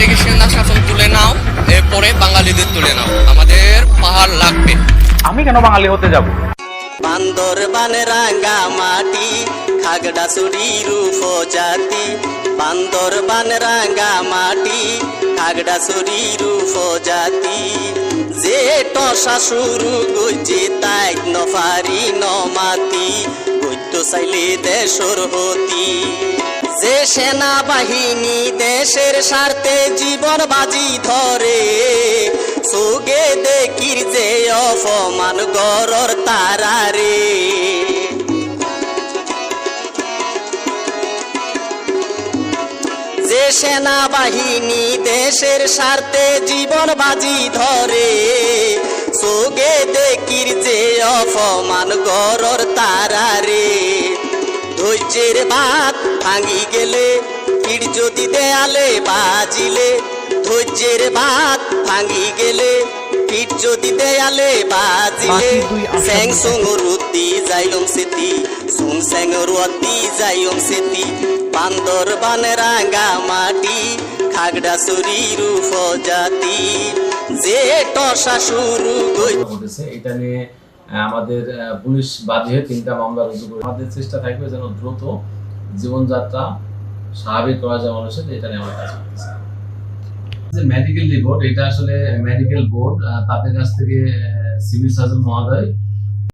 থেকে সেনা শাসন তুলে নাও এরপরে বাঙালিদের তুলে নাও। আমাদের পাহাড় লাগবে। আমি কেন বাঙালি হতে যাব? বান্দরবান রাঙ্গা মাটি খাগড়া সুরির জাতি। বান্দরবান রাঙ্গা মাটি খাগড়া সুরির জাতি। যে টসা শুরু গইছে তাই নফারি নমাতি গইত চাইলে দেশর হতি। যে সেনাবাহিনী দেশের স্বার্থে জীবন বাজি ধরে, সুগে দেখির যে অপমান গরর তারারে যে সেনাবাহিনী দেশের স্বার্থে জীবন বাজি ধরে, সোগে দেখির যে অপমান গরর তারারে ধৈর্যের বাদ ভাঙি গেলে পিঠ যদি দেয়ালে বাজিলে ধৈর্যের বাদ ভাঙি গেলে পিঠ যদি দেয়ালে বাজিলে স্যাং সুং রুতি যাইলম সেতি সুং স্যাং রুতি যাইম সেতি বান্দরবান রাঙ্গা মাটি খাগড়া সুরি রূপ জাতি। যে টসা শুরু গই এটা নিয়ে আমাদের পুলিশ বাদী হয়ে তিনটা মামলা রুজু করে। আমাদের চেষ্টা থাকবে যেন দ্রুত জীবনযাত্রা স্বাভাবিক করা যায় মানুষের, এটা নিয়ে আমার কাজ করতেছে। যে মেডিকেল রিপোর্ট এটা আসলে মেডিকেল বোর্ড তাদের কাছ থেকে সিভিল সার্জন মহোদয়